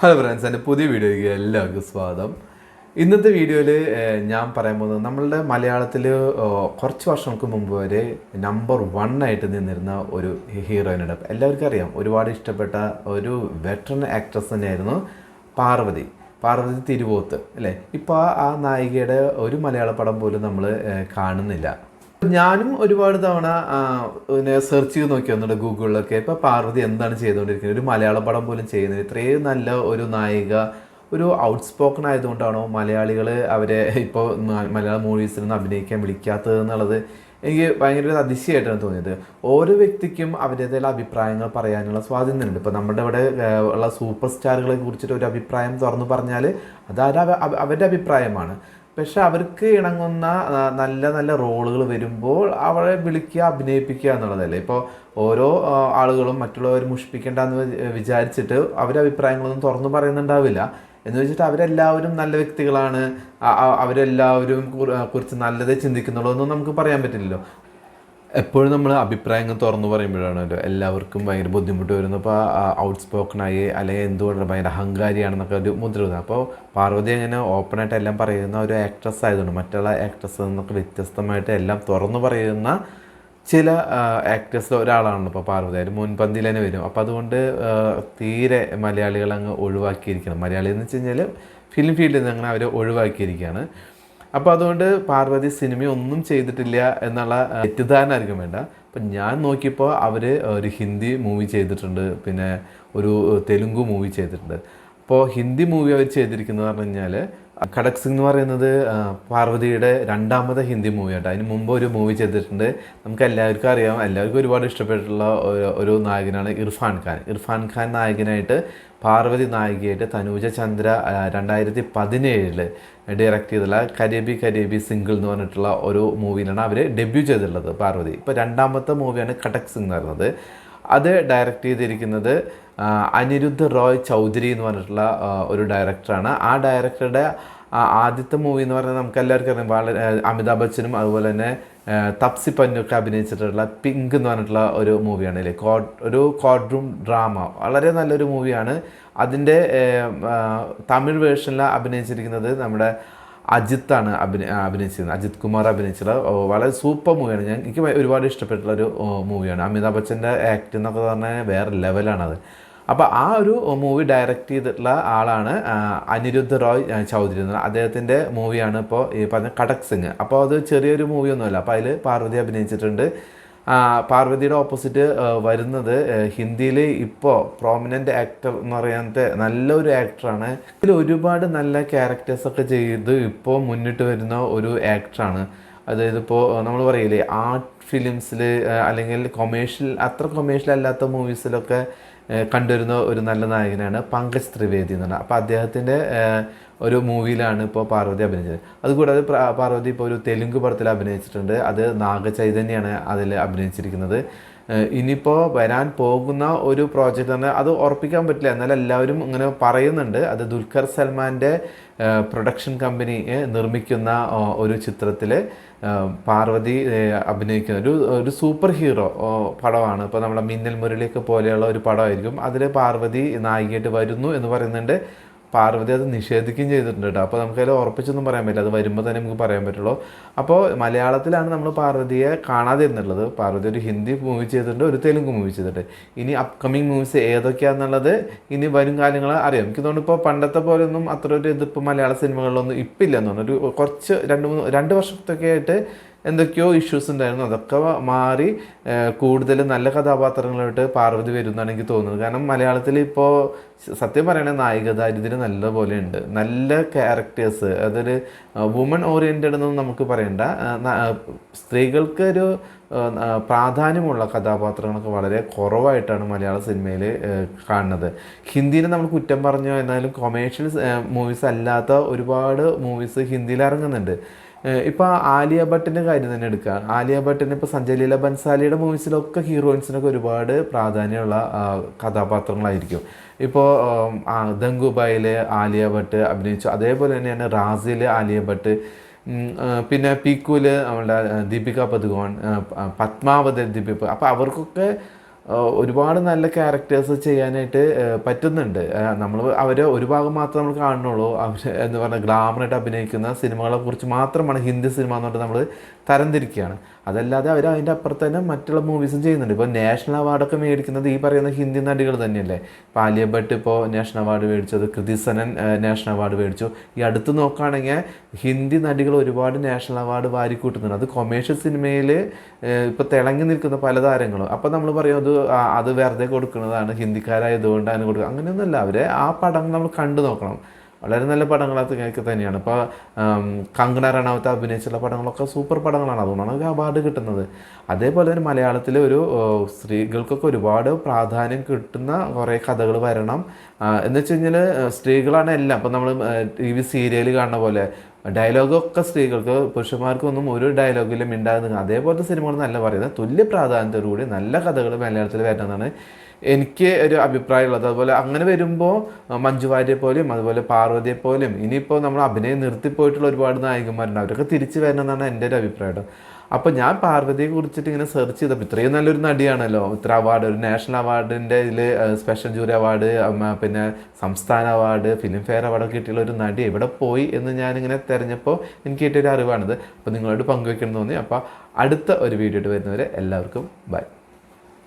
Hello friends എന്റെ പുതിയ വീഡിയോയ്ക്ക് എല്ലാവർക്കും സ്വാഗതം. ഇന്നത്തെ വീഡിയോയിൽ ഞാൻ പറയാൻ പോകുന്നത് നമ്മളുടെ മലയാളത്തിൽ കുറച്ച് വർഷങ്ങൾക്ക് മുമ്പ് വരെ നമ്പർ വൺ ആയിട്ട് നിന്നിരുന്ന ഒരു ഹീറോയിനുണ്ട് എല്ലാവർക്കും അറിയാം ഒരുപാട് ഇഷ്ടപ്പെട്ട ഒരു വെറ്ററൻ ആക്ട്രസ് തന്നെയായിരുന്നു പാർവതി. പാർവതി തിരുവോത്ത് അല്ലേ? ഇപ്പോൾ ആ നായികയുടെ ഒരു മലയാള പടം പോലും നമ്മൾ കാണുന്നില്ല. ഞാനും ഒരുപാട് തവണ പിന്നെ സെർച്ച് ചെയ്ത് നോക്കി വന്നിട്ട് ഗൂഗിളിലൊക്കെ. ഇപ്പൊ പാർവതി എന്താണ് ചെയ്തുകൊണ്ടിരിക്കുന്നത്? ഒരു മലയാള പടം പോലും ചെയ്യുന്നത്. ഇത്രയും നല്ല ഒരു നായിക ഒരു ഔട്ട്സ്പോക്കൺ ആയതുകൊണ്ടാണോ മലയാളികൾ അവരെ ഇപ്പോൾ മലയാള മൂവീസിൽ നിന്ന് അഭിനയിക്കാൻ വിളിക്കാത്തത് എന്നുള്ളത് എനിക്ക് ഭയങ്കര ഒരു അതിശയമായിട്ടാണ് തോന്നിയത്. ഓരോ വ്യക്തിക്കും അവരുടേതായ അഭിപ്രായങ്ങൾ പറയാനുള്ള സ്വാതന്ത്ര്യമുണ്ട്. ഇപ്പോൾ നമ്മുടെ ഇവിടെ ഉള്ള സൂപ്പർ സ്റ്റാറുകളെ കുറിച്ചിട്ട് ഒരു അഭിപ്രായം തുറന്നു പറഞ്ഞാൽ അത് അവരുടെ അഭിപ്രായമാണ്. പക്ഷെ അവർക്ക് ഇണങ്ങുന്ന നല്ല നല്ല റോളുകൾ വരുമ്പോൾ അവളെ വിളിക്കുക അഭിനയിപ്പിക്കുക എന്നുള്ളതല്ലേ? ഇപ്പോൾ ഓരോ ആളുകളും മറ്റുള്ളവർ മുഷിപ്പിക്കേണ്ടെന്ന് വിചാരിച്ചിട്ട് അവരുടെ അഭിപ്രായങ്ങളൊന്നും തുറന്നു പറയുന്നുണ്ടാവില്ല. എന്ന് വെച്ചിട്ട് അവരെല്ലാവരും നല്ല വ്യക്തികളാണ്. അവരെല്ലാവരും കുറി- കുറിച്ച് നല്ലതേ ചിന്തിക്കുന്നുള്ളൂ എന്നൊന്നും നമുക്ക് പറയാൻ പറ്റില്ലല്ലോ. എപ്പോഴും നമ്മൾ അഭിപ്രായങ്ങൾ തുറന്നു പറയുമ്പോഴാണല്ലോ എല്ലാവർക്കും ഭയങ്കര ബുദ്ധിമുട്ട് വരുന്നത്. അപ്പോൾ ഔട്ട് സ്പോക്കണായി അല്ലെങ്കിൽ എന്തുകൊണ്ടാണ് ഭയങ്കര അഹങ്കാരിയാണെന്നൊക്കെ ഒരു മുദ്ര വരുന്നത് അപ്പോൾ പാർവതി അങ്ങനെ ഓപ്പണായിട്ട് എല്ലാം പറയുന്ന ഒരു ആക്ട്രസ് ആയതുകൊണ്ട് മറ്റുള്ള ആക്ട്രസ് നിന്നൊക്കെ വ്യത്യസ്തമായിട്ട് എല്ലാം തുറന്നു പറയുന്ന ചില ആക്ടേഴ്സിൽ ഒരാളാണല്ലോ ഇപ്പോൾ പാർവതി. അതിൽ മുൻപന്തിയിൽ തന്നെ വരും. അപ്പോൾ അതുകൊണ്ട് തീരെ മലയാളികൾ അങ്ങ് ഒഴിവാക്കിയിരിക്കണം. മലയാളി എന്ന് വെച്ച് കഴിഞ്ഞാൽ ഫിലിം ഫീൽഡിൽ നിന്ന് അങ്ങനെ അവർ ഒഴിവാക്കിയിരിക്കുകയാണ് അപ്പോൾ അതുകൊണ്ട് പാർവതി സിനിമ ഒന്നും ചെയ്തിട്ടില്ല എന്നുള്ള ആ, തെറ്റിദ്ധാരണ ആയിരിക്കും വേണ്ട. അപ്പം ഞാൻ നോക്കിയപ്പോൾ അവർ ഒരു ഹിന്ദി മൂവി ചെയ്തിട്ടുണ്ട് പിന്നെ ഒരു തെലുങ്ക് മൂവി ചെയ്തിട്ടുണ്ട്. അപ്പോൾ ഹിന്ദി മൂവി അവർ ചെയ്തിരിക്കുന്നത് പറഞ്ഞു കഴിഞ്ഞാൽ ഖടക് സിംഗ് എന്ന് പറയുന്നത് പാർവതിയുടെ രണ്ടാമത്തെ ഹിന്ദി മൂവിയായിട്ട് അതിന് മുമ്പ് ഒരു മൂവി ചെയ്തിട്ടുണ്ട്. നമുക്ക് എല്ലാവർക്കും അറിയാം. എല്ലാവർക്കും ഒരുപാട് ഇഷ്ടപ്പെട്ടുള്ള ഒരു- നായകനാണ് ഇർഫാൻ ഖാൻ. ഇർഫാൻ ഖാൻ നായകനായിട്ട് പാർവതി നായികയായിട്ട് തനൂജ ചന്ദ്ര രണ്ടായിരത്തി പതിനേഴിൽ ഡയറക്റ്റ് ചെയ്തുള്ള കരേബി കരേബി സിംഗിൾ എന്ന് പറഞ്ഞിട്ടുള്ള ഒരു മൂവിയിലാണ് അവർ ഡെബ്യൂ ചെയ്തിട്ടുള്ളത് പാർവതി. ഇപ്പോൾ രണ്ടാമത്തെ മൂവിയാണ് ഖടക് സിംഗ് എന്ന് പറയുന്നത്. അത് ഡയറക്റ്റ് ചെയ്തിരിക്കുന്നത് അനിരുദ്ധ് റോയ് ചൗധരി എന്ന് പറഞ്ഞിട്ടുള്ള ഒരു ഡയറക്ടറാണ് ആ ഡയറക്ടറുടെ ആദ്യത്തെ മൂവി എന്ന് പറഞ്ഞാൽ നമുക്ക് എല്ലാവർക്കും അറിയാം. വളരെ അമിതാഭ് ബച്ചനും അതുപോലെ തന്നെ തപ്സി പന്നൊക്കെ അഭിനയിച്ചിട്ടുള്ള പിങ്ക് എന്ന് പറഞ്ഞിട്ടുള്ള ഒരു മൂവിയാണ് അല്ലേ കോഡ് ഒരു കോഡ് റൂം ഡ്രാമ വളരെ നല്ലൊരു മൂവിയാണ് അതിന്റെ തമിഴ് വേർഷനിൽ അഭിനയിച്ചിരിക്കുന്നത് നമ്മുടെ അജിത്താണ് അഭിനയ അഭിനയിച്ചിരുന്നത് അജിത് കുമാർ അഭിനയിച്ചിട്ടുള്ള വളരെ സൂപ്പർ മൂവിയാണ് ഞാൻ എനിക്ക് ഒരുപാട് ഇഷ്ടപ്പെട്ടുള്ള ഒരു മൂവിയാണ് അമിതാഭ് ബച്ചന്റെ ആക്ട് എന്നൊക്കെ പറഞ്ഞാൽ വേറെ ലെവലാണത് അപ്പോൾ ആ ഒരു മൂവി ഡയറക്റ്റ് ചെയ്തിട്ടുള്ള ആളാണ് അനിരുദ്ധ റോയ് ചൗധരി എന്ന്. അദ്ദേഹത്തിന്റെ മൂവിയാണ് ഇപ്പോൾ ഈ പറഞ്ഞ കടക് സിംഗ്. അപ്പോൾ അത് ചെറിയൊരു മൂവിയൊന്നുമല്ല അപ്പോൾ അതിൽ പാർവതി അഭിനയിച്ചിട്ടുണ്ട്. പാർവതിയുടെ ഓപ്പോസിറ്റ് വരുന്നത് ഹിന്ദിയിൽ ഇപ്പോൾ പ്രോമിനന്റ് ആക്ടർ എന്ന് പറയുന്നത് നല്ലൊരു ആക്ടറാണ് ഇതിൽ ഒരുപാട് നല്ല ക്യാരക്ടേഴ്സൊക്കെ ചെയ്ത് ഇപ്പോൾ മുന്നിട്ട് വരുന്ന ഒരു ആക്ടറാണ് അതായത് ഇപ്പോൾ നമ്മൾ പറയില്ലേ ആർട്ട് ഫിലിംസിൽ അല്ലെങ്കിൽ കൊമേഴ്ഷ്യൽ അത്ര കൊമേഴ്ഷ്യൽ അല്ലാത്ത മൂവീസിലൊക്കെ കണ്ടുവരുന്ന ഒരു നല്ല നായകനാണ് പങ്കജ് ത്രിവേദി എന്ന് പറഞ്ഞാൽ. അപ്പോൾ അദ്ദേഹത്തിന്റെ ഒരു മൂവിയിലാണ് ഇപ്പോൾ പാർവതി അഭിനയിച്ചത്. അതുകൂടാതെ പാർവതി ഇപ്പോൾ ഒരു തെലുങ്ക് പടത്തിൽ അഭിനയിച്ചിട്ടുണ്ട്. അത് നാഗചൈതന്യാണ് അതിൽ അഭിനയിച്ചിരിക്കുന്നത്. ഇനിയിപ്പോൾ വരാൻ പോകുന്ന ഒരു പ്രോജക്റ്റ് തന്നെ അത് ഉറപ്പിക്കാൻ പറ്റില്ല. എന്നാൽ എല്ലാവരും ഇങ്ങനെ പറയുന്നുണ്ട്. അത് ദുൽഖർ സൽമാന്റെ പ്രൊഡക്ഷൻ കമ്പനി നിർമ്മിക്കുന്ന ഒരു ചിത്രത്തിൽ പാർവതി അഭിനയിക്കുന്ന ഒരു ഒരു സൂപ്പർ ഹീറോ പടമാണ്. ഇപ്പോൾ നമ്മുടെ മിന്നൽ മുരളിയൊക്കെ പോലെയുള്ള ഒരു പടമായിരിക്കും. അതിൽ പാർവതി നായികയായിട്ട് വരുന്നു എന്ന് പറയുന്നുണ്ട്. പാർവതി അത് നിഷേധിക്കുകയും ചെയ്തിട്ടുണ്ട് കേട്ടോ അപ്പോൾ നമുക്കതിൽ ഉറപ്പിച്ചൊന്നും പറയാൻ പറ്റില്ല. അത് വരുമ്പോൾ തന്നെ നമുക്ക് പറയാൻ പറ്റുള്ളൂ. അപ്പോൾ മലയാളത്തിലാണ് നമ്മൾ പാർവതിയെ കാണാതിരുന്നുള്ളത്. പാർവതി ഒരു ഹിന്ദി മൂവി ചെയ്തിട്ടുണ്ട് ഒരു തെലുങ്ക് മൂവി ചെയ്തിട്ടുണ്ട്. ഇനി അപ്കമിങ് മൂവീസ് ഏതൊക്കെയാണെന്നുള്ളത് ഇനി വരും കാലങ്ങൾ അറിയാം. എനിക്ക് തോന്നുന്നു ഇപ്പോൾ പണ്ടത്തെ പോലെയൊന്നും അത്ര ഒരു ഇതിപ്പോൾ മലയാള സിനിമകളിലൊന്നും ഇപ്പം ഇല്ലെന്ന് തോന്നുന്നു. ഒരു കുറച്ച് രണ്ട് മൂന്ന് രണ്ട് വർഷത്തൊക്കെ ആയിട്ട് എന്തൊക്കെയോ ഇഷ്യൂസ് ഉണ്ടായിരുന്നു. അതൊക്കെ മാറി കൂടുതൽ നല്ല കഥാപാത്രങ്ങളായിട്ട് പാർവതി വരുന്നതാണ് എനിക്ക് തോന്നുന്നത്. കാരണം മലയാളത്തിൽ ഇപ്പോൾ സത്യം പറയുകയാണെങ്കിൽ നായിക ദാരിദ്ര്യം നല്ല പോലെ ഉണ്ട്. നല്ല ക്യാരക്ടേഴ്സ് അതൊരു വുമൺ ഓറിയന്റഡ് എന്നൊന്നും നമുക്ക് പറയണ്ട. സ്ത്രീകൾക്കൊരു പ്രാധാന്യമുള്ള കഥാപാത്രങ്ങളൊക്കെ വളരെ കുറവായിട്ടാണ് മലയാള സിനിമയിൽ കാണുന്നത്. ഹിന്ദിയിൽ നമ്മൾ കുറ്റം പറഞ്ഞു എന്നാലും കൊമേഴ്ഷ്യൽ മൂവീസ് അല്ലാത്ത ഒരുപാട് മൂവീസ് ഹിന്ദിയിൽ ഇറങ്ങുന്നുണ്ട്. ഇപ്പോൾ ആലിയ ഭട്ടിന്റെ കാര്യം തന്നെ എടുക്കുക. ആലിയ ഭട്ടിന് ഇപ്പോൾ സഞ്ജയ് ലീല ബൻസാലിയുടെ മൂവീസിലൊക്കെ ഹീറോയിൻസിനൊക്കെ ഒരുപാട് പ്രാധാന്യമുള്ള കഥാപാത്രങ്ങളായിരിക്കും. ഇപ്പോൾ ദങ്കുബായിൽ ആലിയ ഭട്ട് അഭിനയിച്ചു. അതേപോലെ തന്നെയാണ് റാസിയിൽ ആലിയ ഭട്ട്. പിന്നെ പീക്കൂൽ നമ്മളുടെ ദീപിക പദുകോൺ പത്മാവതി ദീപിക അപ്പോൾ അവർക്കൊക്കെ ഒരുപാട് നല്ല ക്യാരക്ടേഴ്സ് ചെയ്യാനായിട്ട് പറ്റുന്നുണ്ട്. നമ്മൾ അവരെ ഒരു ഭാഗം മാത്രമേ നമ്മൾ കാണുന്നുള്ളൂ. അവർ എന്ന് പറഞ്ഞാൽ ഗ്ലാമറായിട്ട് അഭിനയിക്കുന്ന സിനിമകളെ കുറിച്ച് മാത്രമാണ് ഹിന്ദി സിനിമ എന്ന് നമ്മൾ തരംതിരിക്കുകയാണ്. അതല്ലാതെ അവർ അതിന്റെ അപ്പുറത്ത് തന്നെ മറ്റുള്ള മൂവീസും ചെയ്യുന്നുണ്ട്. ഇപ്പോൾ നാഷണൽ അവാർഡൊക്കെ മേടിക്കുന്നത് ഈ പറയുന്ന ഹിന്ദി നടികൾ തന്നെയല്ലേ? പാലിയ ഭട്ട് ഇപ്പോൾ നാഷണൽ അവാർഡ് മേടിച്ചത് കൃതിസനൻ നാഷണൽ അവാർഡ് മേടിച്ചു. ഈ അടുത്ത് നോക്കുകയാണെങ്കിൽ ഹിന്ദി നടികൾ ഒരുപാട് നാഷണൽ അവാർഡ് വാരിക്കൂട്ടുന്നുണ്ട്. അത് കൊമേഴ്ഷ്യൽ സിനിമയിൽ ഇപ്പോൾ തിളങ്ങി നിൽക്കുന്ന പല താരങ്ങളും. അപ്പോൾ നമ്മൾ പറയും അത് അത് വെറുതെ കൊടുക്കുന്നതാണ് ഹിന്ദിക്കാരായതുകൊണ്ടാണ് കൊടുക്കുക അങ്ങനെയൊന്നുമല്ല. അവരെ ആ പടങ്ങൾ നമ്മൾ കണ്ടു നോക്കണം. വളരെ നല്ല പടങ്ങളൊക്കെ തന്നെയാണ്. ഇപ്പോൾ കങ്കണ റണാവത്ത് അഭിനയിച്ചുള്ള പടങ്ങളൊക്കെ സൂപ്പർ പടങ്ങളാണ്. അതുകൊണ്ടാണ് അവർക്ക് അവാർഡ് കിട്ടുന്നത്. അതേപോലെ തന്നെ മലയാളത്തിലെ ഒരു സ്ത്രീകൾക്കൊക്കെ ഒരുപാട് പ്രാധാന്യം കിട്ടുന്ന കുറേ കഥകൾ വരണം. എന്ന് വെച്ച് കഴിഞ്ഞാൽ സ്ത്രീകളാണ് എല്ലാം. ഇപ്പം നമ്മൾ ടി വി സീരിയൽ കാണുന്ന പോലെ ഡയലോഗൊക്കെ സ്ത്രീകൾക്ക് പുരുഷന്മാർക്കൊന്നും ഒരു ഡയലോഗിലും ഉണ്ടാകുന്നില്ല അതേപോലത്തെ സിനിമകൾ നല്ല പറയുന്നത് തുല്യ പ്രാധാന്യത്തോടു കൂടി നല്ല കഥകൾ മലയാളത്തിൽ വരണമെന്നാണ് എനിക്ക് ഒരു അഭിപ്രായമുള്ളത് അതുപോലെ അങ്ങനെ വരുമ്പോൾ മഞ്ജു വാര്യരെ പോലെയും അതുപോലെ പാർവതിയെ പോലെയും ഇനിയിപ്പോൾ നമ്മൾ അഭിനയം നിർത്തിപ്പോയിട്ടുള്ള ഒരുപാട് നായകന്മാരുണ്ട്. അവരൊക്കെ തിരിച്ചു വരണമെന്നാണ് എന്റെ ഒരു അഭിപ്രായം. അപ്പോൾ ഞാൻ പാർവതിയെ കുറിച്ചിട്ട് ഇങ്ങനെ സെർച്ച് ചെയ്തപ്പോൾ ഇത്രയും നല്ലൊരു നടിയാണല്ലോ. ഇത്ര അവാർഡ് ഒരു നാഷണൽ അവാർഡിന്റെ ഇതിൽ സ്പെഷ്യൽ ജൂറി അവാർഡ് പിന്നെ സംസ്ഥാന അവാർഡ് ഫിലിം ഫെയർ അവാർഡൊക്കെ കിട്ടിയുള്ള ഒരു നടി എവിടെ പോയി എന്ന് ഞാനിങ്ങനെ തിരഞ്ഞപ്പോൾ എനിക്ക് കിട്ടിയൊരു അറിവാണിത്. അപ്പോൾ നിങ്ങളോട് പങ്കുവെക്കണം തോന്നി. അപ്പോൾ അടുത്ത ഒരു വീഡിയോ വരുന്നവരെ എല്ലാവർക്കും ബൈ